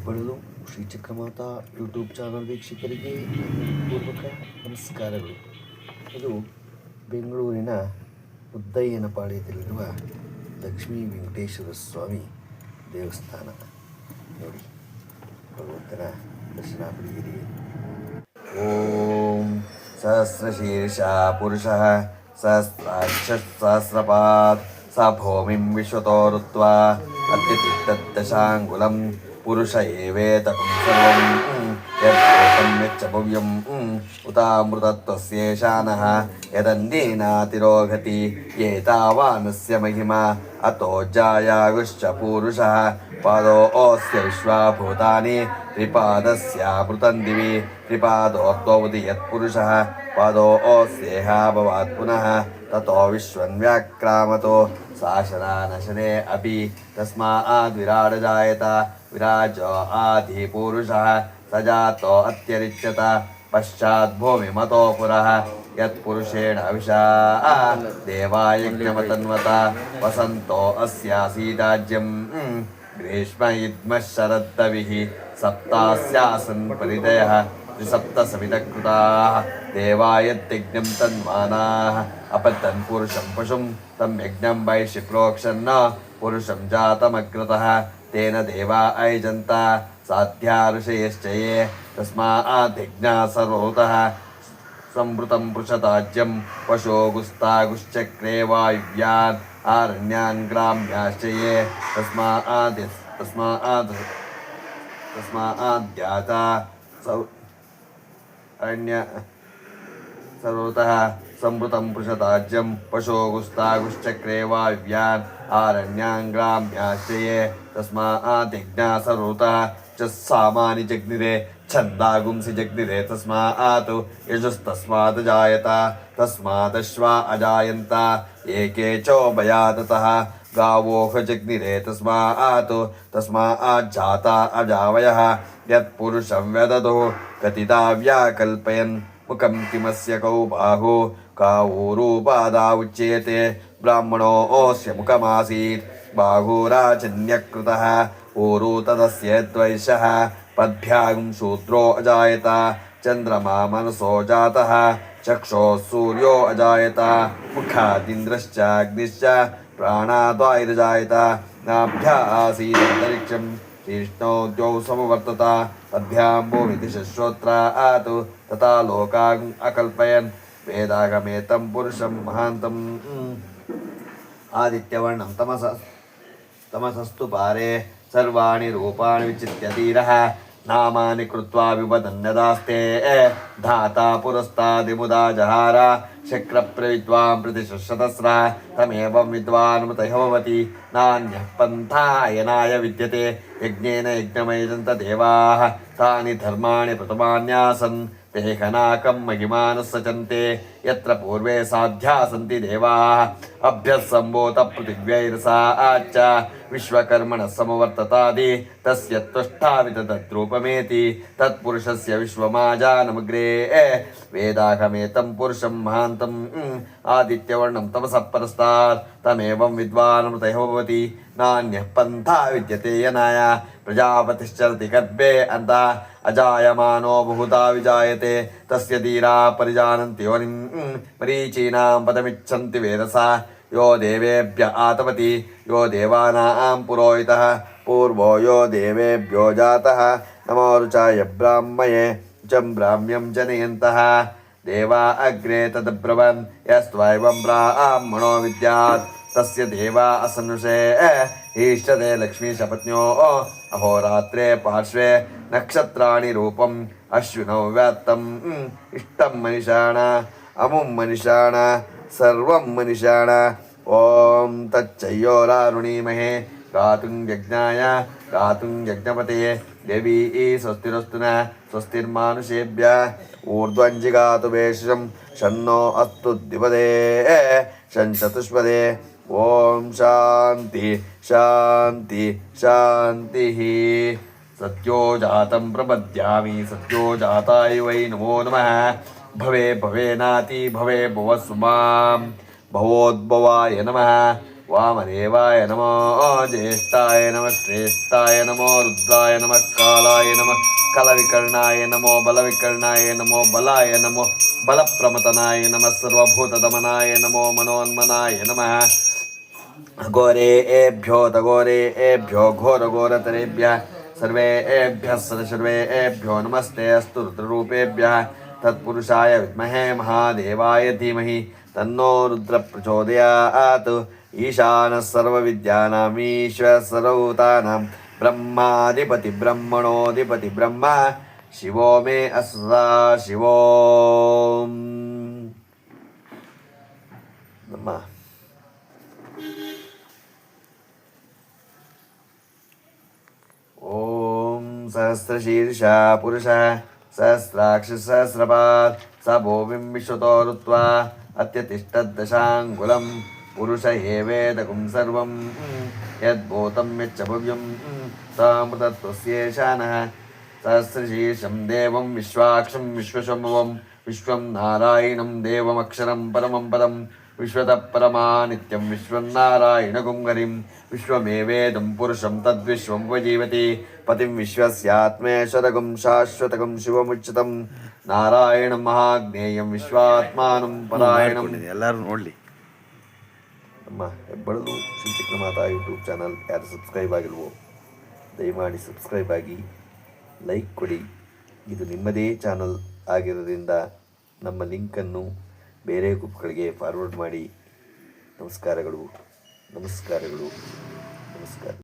ಹೆಬ್ಬಳಲು Shri Chakramata YouTube channel ವೀಕ್ಷಕರಿಗೆ ಪೂರ್ವಕ ನಮಸ್ಕಾರಗಳು. ಇದು ಬೆಂಗಳೂರಿನ ಪಾಳ್ಯದಲ್ಲಿರುವ ಲಕ್ಷ್ಮೀ ವೆಂಕಟೇಶ್ವರ ಸ್ವಾಮಿ ದೇವಸ್ಥಾನ. ನೋಡಿ, ಭಗವಂತನ ದರ್ಶನ ಪಡೆಯಿರಿ ಓಂ ಸಹಸ್ರಶೀರ್ಷ ಪುರುಷ ಸಹಸ್ರಾಕ್ಷ ಸಹಸ್ರಪಾತ್ ಸ ಭೂಮಿಂ ವಿಶ್ವತೋ ಋತ್ವಾ. पुरुष एवेदं सर्वं यद्व्यम् उतामृतत्वस्येषानः यदन्येनातिरोघति एतावानस्य महिमा, अतो जायागुश्च पूरुषः पादोऽस्य विश्वा भूतानि त्रिपादस्यामृतं दिवि त्रिपादोत्वौति यत्पुरुषः पादोऽस्येहा भवात् पुनः, ततो विश्वन्व्याक्रामतो, शासनानशने अपि तस्माद्विराड् जायत विराजो आधिपूरुषः स जातो अत्यरिच्यत पश्चाद्भूमिमतो पुरः, यत्पुरुषेण अविशा देवायज्ञमतन्वता वसन्तो अस्यासीदाज्यम्। ग्रीष्मयुग्मः शरद्दविः सप्तास्यासन् परिदयः त्रिसप्तसमितकृताः। देवायत्यज्ञं तन्मानाः अपतन् पुरुषं पशुं, तं यज्ञं प्रोक्षन्न पुरुषं जातमग्रतः तेन देवा अयजन्त साध्या ऋषयश्च ये तस्माद्यज्ञा सर्वभूतः संवृतं पृषताज्यं पशो गुस्तागुश्चक्रे वायुव्यान् आरण्यान् ग्राम्याश्च ये तस्माद् तस्माद् तस्माद्याता सौ अरण्य सर्वतः संवृतं पृषताज्यं पशो गुस्तागुश्चक्रे वायुव्यान् आरण्यान् ग्राम्याश्च ये तस्माद्यज्ञा सर्वतः च सामानि जग्निरे, छन्दागुंसि जग्निरे तस्मात् यजुस्तस्मात् जायत तस्मादश्वा अजायन्त। एके चोभया ततः गावोह जग्निरे तस्मात् तस्माज्जाता अजावयः। यत्पुरुषं व्यदतुः कथिता व्याकल्पयन्। मुखं किमस्य कौ बाहु कावूरूपादा उच्येते ब्राह्मणोऽस्य मुखमासीत्। बाहुराजन्यकृतः ऊरु तदस्य द्वैषः पद्भ्यां शूद्रो अजायत, चन्द्रमा मनसो जातः, चक्षोः सूर्यो अजायत, मुखादिन्द्रश्च अग्निश्च प्राणाद्वायुर्जायत, नाभ्या आसीदन्तरिक्षं तीक्ष्णौ द्वौ समवर्तत पद्भ्यां भूमिदिशश्रोत्रात् तथा लोकान् अकल्पयन्। वेदागमे तं पुरुषं महान्तम् आदित्यवर्णं तमस तमसस्तु पारे सर्वाणि रूपाणि विचित्य धीरः नामानि कृत्वा विवदन्यदास्ते धाता पुरस्तादिमुदा जहार, शक्रप्रविद्वां प्रतिशतस्रा तमेवं भवति नान्यः पन्थायनाय विद्यते, यज्ञेन यज्ञमयजन्त देवाः, तानि धर्माणि प्रथमान्यासन्। ते हनाकं महिमानः सचन्ते यत्र पूर्वे साध्या सन्ति देवाः। अभ्यः सम्भूतपृथिव्यैरसा च विश्वकर्मणः समवर्ततादि। तस्य त्वष्टावितद्रूपमेति तत्पुरुषस्य विश्वमाजानमग्रे। वेदाहमेतं पुरुषं महान्तम् आदित्यवर्णं तपसः परस्तात्। तमेवं विद्वानमृतयो भवति नान्यः पन्था विद्यते यनाय। प्रजापतिश्चरति गर्भे अन्तः अजायमानो बहुधा विजायते। तस्य धीरा परिजानन्ति మరీచీనాం పదమిచ్చంతి వేదస యో దేవేభ్య ఆతపతి యో దేవానాం పురోహిత పూర్వో యో దేవేభ్యో జాత నమో రుచాయ బ్రాహ్మయే చం బ్రాహ్మ్యం జనయంత దేవా అగ్రే తద్బ్రవన్ యస్త్వైవం బ్రాహ్మణో విద్యాత్ తస్య దేవా అసనుషే ఈష్టతే లక్ష్మీ శపత్న్యో అహోరాత్రే పార్శ్వే నక్షత్రాణి రూపం అశ్వినో వ్యాత్తం ఇష్టం మనిషాణ अमुं मनिषाण, सर्वं मनिषाण। ॐ तच्चय्योरारुणीमहे गातुं यज्ञाय देवी स्वस्तिरस्तु न स्वस्तिर्मानुषेभ्य। ऊर्ध्वञ्जिगातु वेशं शन्नो अस्तु द्विपदे शञ्चतुष्पदे ॐ शान्ति शान्ति, शान्तिः। सत्यो जातं प्रपद्यामि, सत्यो जाताय वै नमो नमः। भवे भवे नाति भवे भवस्व माँ भवोद्भवाय नमः। वामदेवाय नमो ज्येष्ठाय नमः, श्रेष्ठाय नमो, रुद्राय नमः, कालाय नमः, कलविकर्णाय नमो, बलविकर्णाय नमो, बलाय नमो, बलप्रमतनाय नमः, सर्वभूतदमनाय नमो, मनोन्मनाय नमः। घोरे एभ्यो तघोरे एभ्यो घोरघोरतरेभ्यः सर्वे एभ्यः सर्वे एभ्यो नमस्ते, अस्तु रुद्ररूपेभ्यः। तत्पुरुषाय विद्महे महादेवाय धीमहि तन्नो रुद्रप्रचोदयात् ईशानः सर्वविद्यानामीश्वरः सर्वभूतानां ब्रह्माधिपति ब्रह्मणोऽधिपति ब्रह्मा शिवो मे अस्ता शिवो ನಮ್ಮ ॐ सहस्रशीर्षा पुरुषः सहस्राक्षसहस्रपात् स भूमिं विश्वतो ऋत्वा अत्यतिष्ठद्दशाङ्गुलं पुरुष एवेदकुं सर्वं यद्भूतं यच्च भव्यं सामृतत्वस्येशानः सहस्रशीर्षं देवं विश्वाक्षं विश्वशम्भवं विश्वं नारायणं देवमक्षरं परमं पदं विश्वतः परमा नित्यं विश्वं ವಿಶ್ವಮೇವೇದಂ ಪುರುಷಂ ತದ್ವಿಶ್ವಂವಜೀವತಿ ಪತಿಂ ವಿಶ್ವಸ್ಯಾತ್ಮೇಶ್ವರಗಂ ಶಾಶ್ವತಗಂ ಶಿವಮುಚ್ಯುತಂ ನಾರಾಯಣ ಮಹಾಜ್ಞೇಯಂ ವಿಶ್ವಾತ್ಮಾನಂ ಪರಾಯಣಂ ಎಲ್ಲರೂ ನೋಡಲಿ. ನಮ್ಮ ಹೆಬ್ಬಳದು ಶ್ರೀಚಿಕ್ಕ ಮಾತಾ ಯೂಟ್ಯೂಬ್ ಚಾನಲ್ ಯಾರು ಸಬ್ಸ್ಕ್ರೈಬ್ ಆಗಿಲ್ವೋ ದಯಮಾಡಿ ಸಬ್ಸ್ಕ್ರೈಬ್ ಆಗಿ ಲೈಕ್ ಕೊಡಿ. ಇದು ನಿಮ್ಮದೇ ಚಾನಲ್ ಆಗಿರೋದ್ರಿಂದ ನಮ್ಮ ಲಿಂಕನ್ನು ಬೇರೆ ಗುಪ್ಗಳಿಗೆ ಫಾರ್ವರ್ಡ್ ಮಾಡಿ. ನಮಸ್ಕಾರಗಳು. ನಮಸ್ಕಾರಗಳು ನಮಸ್ಕಾರ